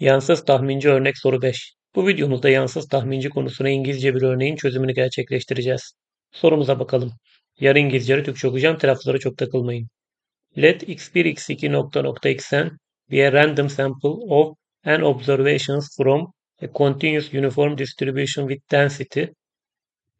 Yansız tahminci örnek soru 5. Bu videomuzda yansız tahminci konusuna İngilizce bir örneğin çözümünü gerçekleştireceğiz. Sorumuza bakalım. Yarı İngilizceleri Türkçe okuyacağım. Telaffuzlara çok takılmayın. Let x1 x2 nokta nokta xn be a random sample of n observations from a continuous uniform distribution with density.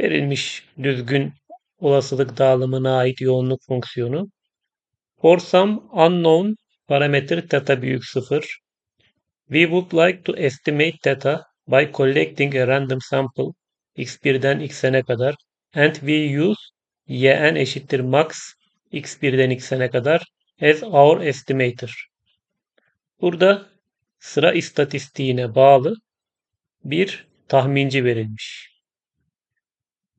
Verilmiş düzgün olasılık dağılımına ait yoğunluk fonksiyonu. For some unknown parameter theta büyük 0 We would like to estimate theta by collecting a random sample x1'den xn'e kadar and we use yn eşittir max x1'den xn'e kadar as our estimator. Burada sıra istatistiğine bağlı bir tahminci verilmiş.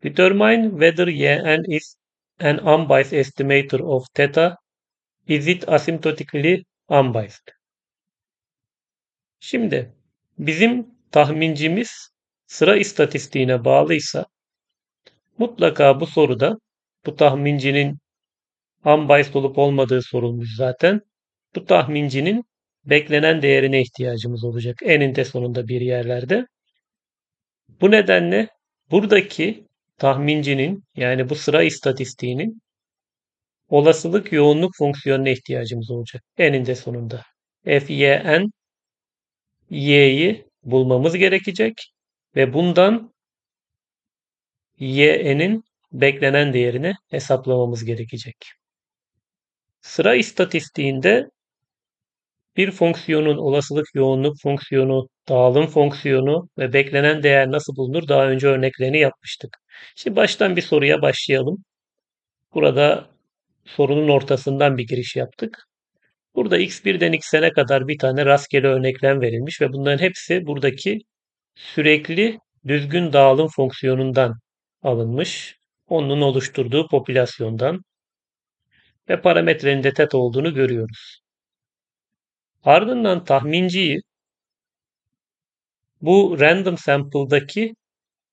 Determine whether yn is an unbiased estimator of theta. Is it asymptotically unbiased? Şimdi bizim tahmincimiz sıra istatistiğine bağlıysa mutlaka bu soruda bu tahmincinin unbiased olup olmadığı sorulmuş zaten. Bu tahmincinin beklenen değerine ihtiyacımız olacak eninde sonunda bir yerlerde. Bu nedenle buradaki tahmincinin yani bu sıra istatistiğinin olasılık yoğunluk fonksiyonuna ihtiyacımız olacak eninde sonunda. Fyn y'yi bulmamız gerekecek ve bundan y'nin beklenen değerini hesaplamamız gerekecek. Sıra istatistiğinde bir fonksiyonun olasılık yoğunluk fonksiyonu, dağılım fonksiyonu ve beklenen değer nasıl bulunur daha önce örneklerini yapmıştık. Şimdi baştan bir soruya başlayalım. Burada sorunun ortasından bir giriş yaptık. Burada x1'den xn'e kadar bir tane rastgele örneklem verilmiş ve bunların hepsi buradaki sürekli düzgün dağılım fonksiyonundan alınmış. Onun oluşturduğu popülasyondan ve parametrenin de teta olduğunu görüyoruz. Ardından tahminciyi bu random sample'daki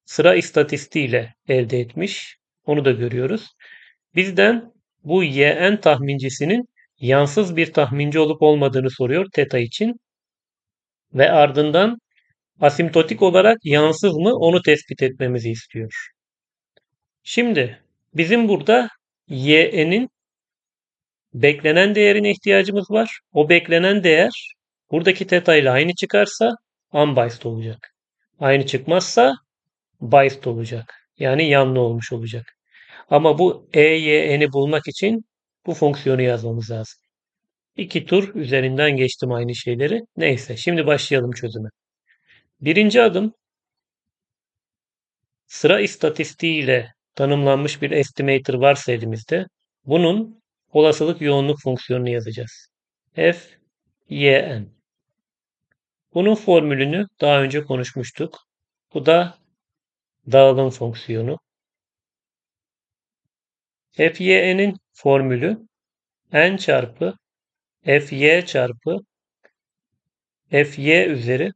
sıra istatistiğiyle elde etmiş. Onu da görüyoruz. Bizden bu yn tahmincisinin yansız bir tahminci olup olmadığını soruyor teta için. Ve ardından asimptotik olarak yansız mı onu tespit etmemizi istiyor. Şimdi bizim burada y'nin beklenen değerine ihtiyacımız var. O beklenen değer buradaki teta ile aynı çıkarsa unbiased olacak. Aynı çıkmazsa biased olacak. Yani yanlı olmuş olacak. Ama bu EYN'i bulmak için bu fonksiyonu yazmamız lazım. İki tur üzerinden geçtim aynı şeyleri. Neyse şimdi başlayalım çözüme. Birinci adım sıra istatistiği ile tanımlanmış bir estimator varsa elimizde bunun olasılık yoğunluk fonksiyonunu yazacağız. F, Y, N. Bunun formülünü daha önce konuşmuştuk. Bu da dağılım fonksiyonu. FYN'in formülü n çarpı fy çarpı fy üzeri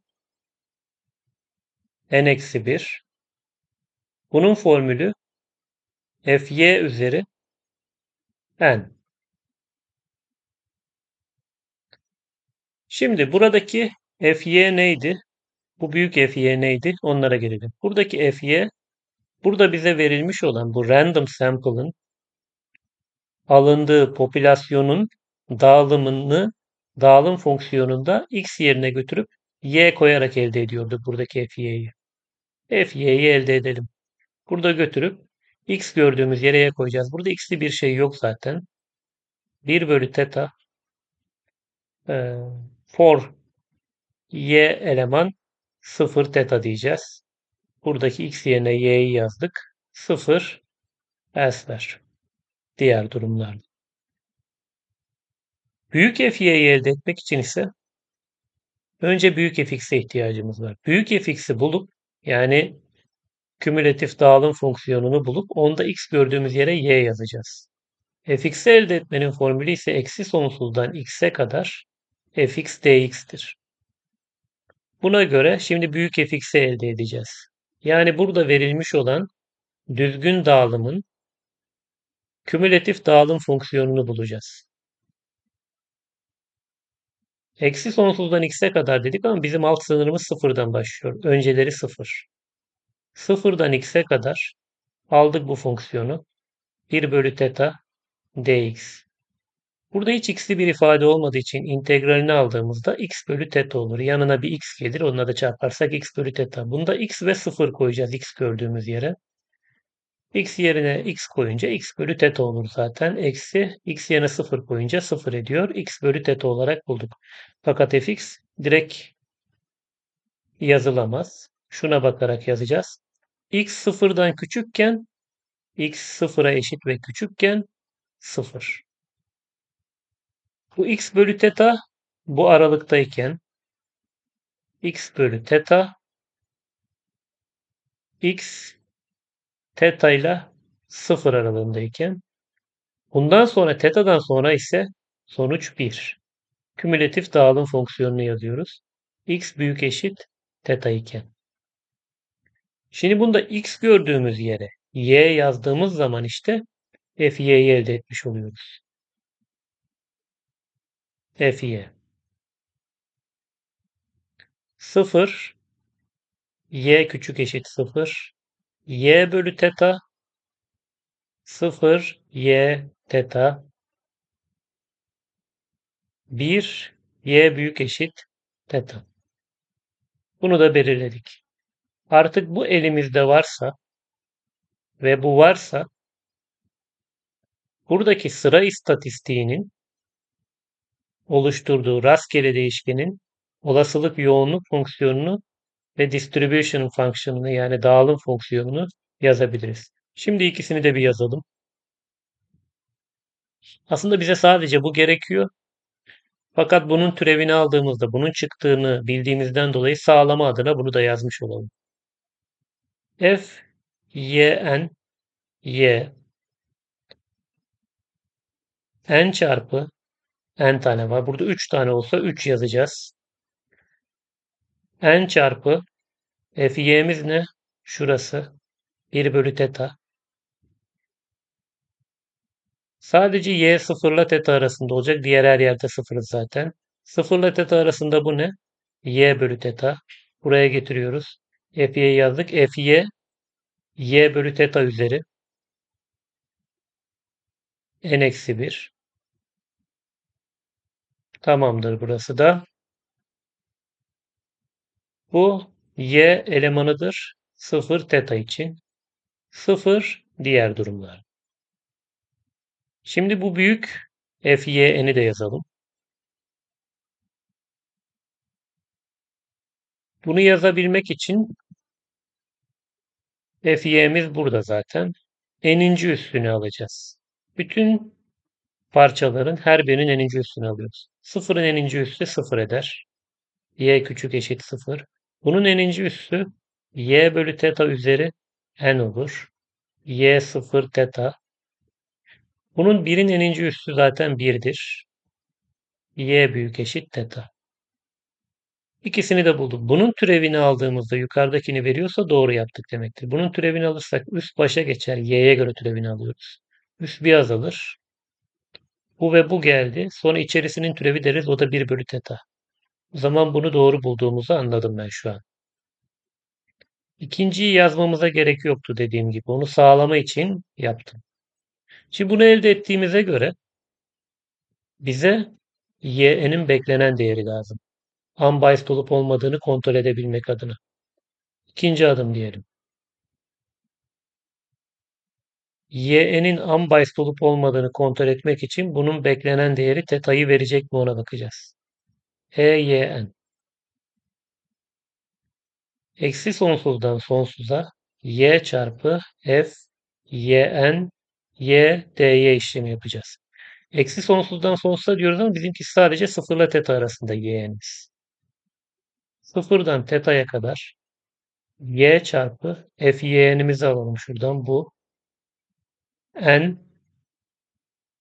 n eksi 1. Bunun formülü fy üzeri n. Şimdi buradaki fy neydi? Bu büyük fy neydi? Onlara gelelim. Buradaki fy burada bize verilmiş olan bu random sample'ın alındığı popülasyonun dağılımını dağılım fonksiyonunda x yerine götürüp y koyarak elde ediyorduk buradaki fy'yi. fy'yi elde edelim. Burada götürüp x gördüğümüz yere y koyacağız. Burada x'li bir şey yok zaten. 1 bölü teta e, for y eleman 0 teta diyeceğiz. Buradaki x yerine y'yi yazdık. 0 elsewhere diğer durumlarda. Büyük f'yi elde etmek için ise önce büyük fx'e ihtiyacımız var. Büyük fx'i bulup yani kümülatif dağılım fonksiyonunu bulup onda x gördüğümüz yere y yazacağız. fx'i elde etmenin formülü ise eksi sonsuzdan x'e kadar fx dx'tir. Buna göre şimdi büyük fx'i elde edeceğiz. Yani burada verilmiş olan düzgün dağılımın kümülatif dağılım fonksiyonunu bulacağız. Eksi sonsuzdan x'e kadar dedik ama bizim alt sınırımız sıfırdan başlıyor. Önceleri sıfır. Sıfırdan x'e kadar aldık bu fonksiyonu. 1 bölü teta dx. Burada hiç x'li bir ifade olmadığı için integralini aldığımızda x bölü teta olur. Yanına bir x gelir. Onunla da çarparsak x bölü teta. Bunda x ve 0 koyacağız x gördüğümüz yere. X yerine x koyunca x bölü teta olur zaten. Eksi x yerine 0 koyunca 0 ediyor. x bölü teta olarak bulduk. Fakat fx direkt yazılamaz. Şuna bakarak yazacağız. x sıfırdan küçükken x sıfıra eşit ve küçükken 0. Bu x bölü teta bu aralıktayken x bölü teta x teta ile 0 aralığındayken bundan sonra teta'dan sonra ise sonuç 1. Kümülatif dağılım fonksiyonunu yazıyoruz. x büyük eşit teta iken. Şimdi bunda x gördüğümüz yere y yazdığımız zaman işte fy'yi elde etmiş oluyoruz. fy 0 y küçük eşit 0 y bölü teta 0 y teta 1 y büyük eşit teta. Bunu da belirledik. Artık bu elimizde varsa ve bu varsa buradaki sıra istatistiğinin oluşturduğu rastgele değişkenin olasılık yoğunluk fonksiyonunu ve distribution fonksiyonunu yani dağılım fonksiyonunu yazabiliriz. Şimdi ikisini de bir yazalım. Aslında bize sadece bu gerekiyor. Fakat bunun türevini aldığımızda bunun çıktığını bildiğimizden dolayı sağlama adına bunu da yazmış olalım. f y n y n çarpı n tane var. Burada 3 tane olsa 3 yazacağız. N çarpı f y'miz ne? Şurası. 1 bölü teta. Sadece y sıfırla teta arasında olacak. Diğer her yerde sıfırız zaten. Sıfırla teta arasında bu ne? y bölü teta. Buraya getiriyoruz. fy'yi yazdık. fy y bölü teta üzeri n eksi 1. Tamamdır burası da. Bu y elemanıdır. 0 teta için. 0 diğer durumlar. Şimdi bu büyük fy'ni de yazalım. Bunu yazabilmek için fy'miz burada zaten. n'inci üstünü alacağız. Bütün parçaların her birinin n'inci üstünü alıyoruz. 0'ın n'inci üssü 0 eder. y küçük eşit 0. Bunun n'inci üssü y bölü teta üzeri n olur. y 0 teta. Bunun 1'in n'inci üssü zaten 1'dir. y büyük eşit teta. İkisini de bulduk. Bunun türevini aldığımızda yukarıdakini veriyorsa doğru yaptık demektir. Bunun türevini alırsak üst başa geçer. Y'ye göre türevini alıyoruz. Üst bir azalır. Bu ve bu geldi. Sonra içerisinin türevi deriz. O da 1 bölü teta. Zaman bunu doğru bulduğumuzu anladım ben şu an. İkinciyi yazmamıza gerek yoktu dediğim gibi. Onu sağlama için yaptım. Şimdi bunu elde ettiğimize göre bize y'nin beklenen değeri lazım unbiased olup olmadığını kontrol edebilmek adına. İkinci adım diyelim. y'nin unbiased olup olmadığını kontrol etmek için bunun beklenen değeri teta'yı verecek mi ona bakacağız. E yn eksi sonsuzdan sonsuza y çarpı f yn y dy işlemi yapacağız. Eksi sonsuzdan sonsuza diyoruz ama bizimki sadece sıfırla teta arasında y'niz. Sıfırdan teta'ya kadar y çarpı f y'nimizi alalım şuradan. Bu n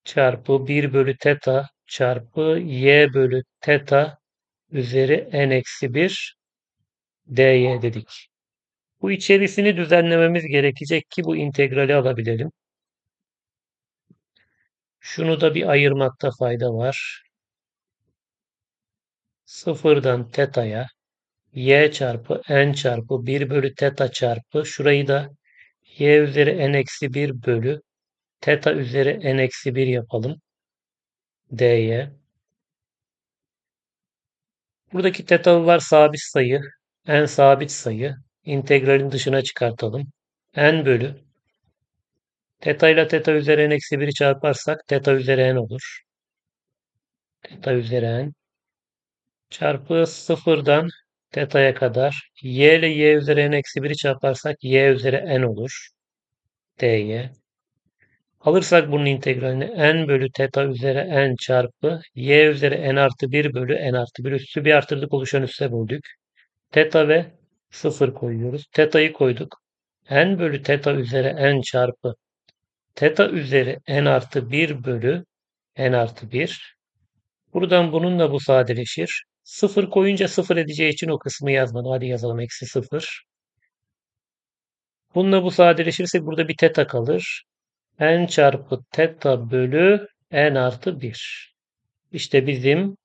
çarpı 1 bölü teta çarpı y bölü teta üzeri n eksi 1 dy dedik. Bu içerisini düzenlememiz gerekecek ki bu integrali alabilelim. Şunu da bir ayırmakta fayda var. sıfırdan teta'ya y çarpı n çarpı 1 bölü teta çarpı şurayı da y üzeri n eksi 1 bölü teta üzeri n eksi 1 yapalım. dy. Buradaki tetalar sabit sayı. n sabit sayı. İntegralin dışına çıkartalım. n bölü. Teta ile teta üzeri n eksi 1'i çarparsak teta üzeri n olur. Teta üzeri n çarpı sıfırdan teta'ya kadar y ile y üzeri n eksi 1'i çarparsak y üzeri n olur. dy. Alırsak bunun integralini n bölü teta üzeri n çarpı y üzeri n artı 1 bölü n artı 1 üssü bir artırdık oluşan üsse böldük. Teta ve 0 koyuyoruz. Teta'yı koyduk. n bölü teta üzeri n çarpı teta üzeri n artı 1 bölü n artı 1. Buradan bununla bu sadeleşir. 0 koyunca 0 edeceği için o kısmı yazmadım. Hadi yazalım. Eksi 0. Bununla bu sadeleşirse burada bir teta kalır. N çarpı teta bölü n artı 1. İşte bizim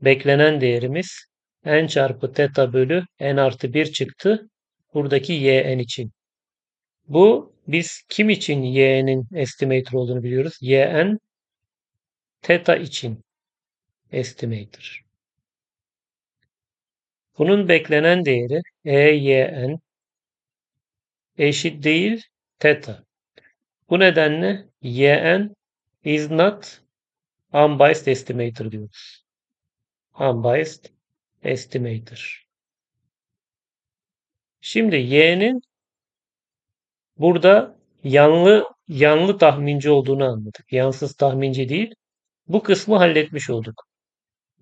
beklenen değerimiz n çarpı teta bölü n artı 1 çıktı. Buradaki yn için. Bu biz kim için y'nin estimator olduğunu biliyoruz. yn teta için estimator. Bunun beklenen değeri EYN eşit değil teta. Bu nedenle YN is not unbiased estimator diyoruz. Unbiased estimator. Şimdi Y'nin burada yanlı yanlı tahminci olduğunu anladık. Yansız tahminci değil. Bu kısmı halletmiş olduk.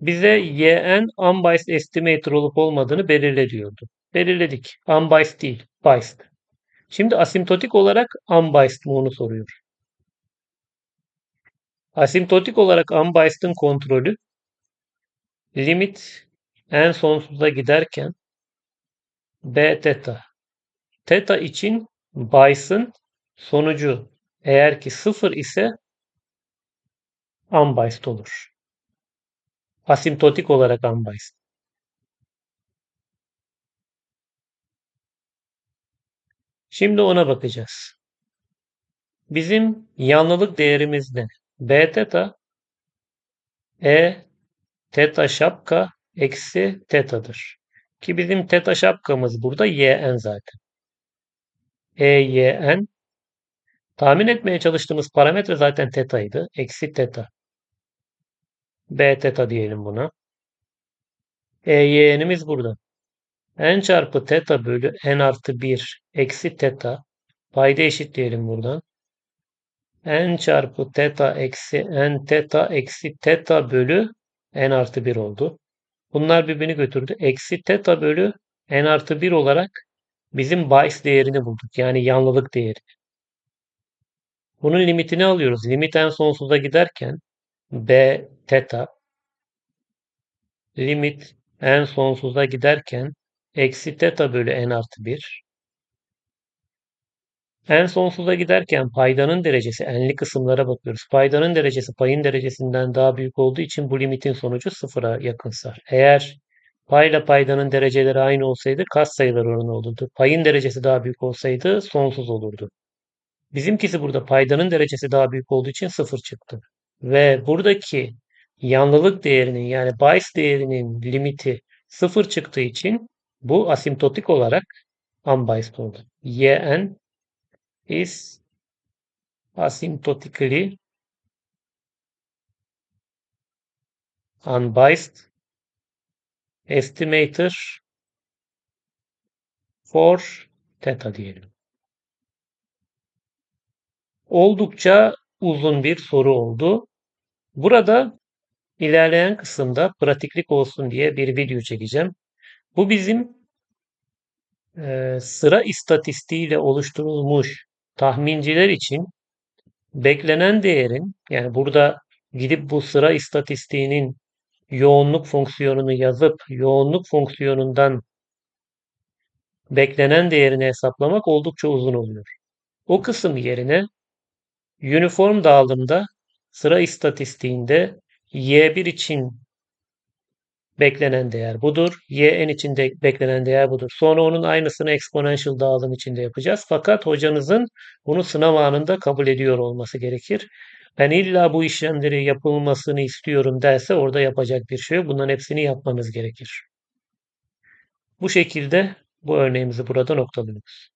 Bize yn unbiased estimator olup olmadığını belirle diyordu. Belirledik. Unbiased değil, biased. Şimdi asimptotik olarak unbiased mı onu soruyor. Asimptotik olarak unbiased'ın kontrolü limit en sonsuza giderken b teta. Teta için bias'ın sonucu eğer ki sıfır ise unbiased olur. Asimptotik olarak unbiased. Şimdi ona bakacağız. Bizim yanlılık değerimiz ne? B teta E teta şapka eksi tetadır. Ki bizim teta şapkamız burada yn zaten. E yn tahmin etmeye çalıştığımız parametre zaten tetaydı. Eksi teta. B teta diyelim buna. E y'nimiz burada. N çarpı teta bölü n artı 1 eksi teta. Payda eşitleyelim buradan. n çarpı teta eksi n teta eksi teta bölü n artı 1 oldu. Bunlar birbirini götürdü. Eksi teta bölü n artı 1 olarak bizim bias değerini bulduk. Yani yanlılık değeri. Bunun limitini alıyoruz. Limit en sonsuza giderken b teta limit en sonsuza giderken eksi teta bölü n artı 1 en sonsuza giderken paydanın derecesi enli kısımlara bakıyoruz. Paydanın derecesi payın derecesinden daha büyük olduğu için bu limitin sonucu sıfıra yakınsa. Eğer payla paydanın dereceleri aynı olsaydı kas sayıları oranı olurdu. Payın derecesi daha büyük olsaydı sonsuz olurdu. Bizimkisi burada paydanın derecesi daha büyük olduğu için sıfır çıktı. Ve buradaki yanlılık değerinin yani bias değerinin limiti sıfır çıktığı için bu asimptotik olarak unbiased oldu. yn is asymptotically unbiased estimator for theta diyelim. Oldukça uzun bir soru oldu. Burada ilerleyen kısımda pratiklik olsun diye bir video çekeceğim. Bu bizim e, sıra istatistiğiyle oluşturulmuş tahminciler için beklenen değerin yani burada gidip bu sıra istatistiğinin yoğunluk fonksiyonunu yazıp yoğunluk fonksiyonundan beklenen değerini hesaplamak oldukça uzun oluyor. O kısım yerine uniform dağılımda sıra istatistiğinde y1 için beklenen değer budur. Y n içinde beklenen değer budur. Sonra onun aynısını exponential dağılım içinde yapacağız. Fakat hocanızın bunu sınav anında kabul ediyor olması gerekir. Ben illa bu işlemleri yapılmasını istiyorum derse orada yapacak bir şey yok. Bunların hepsini yapmanız gerekir. Bu şekilde bu örneğimizi burada noktalıyoruz.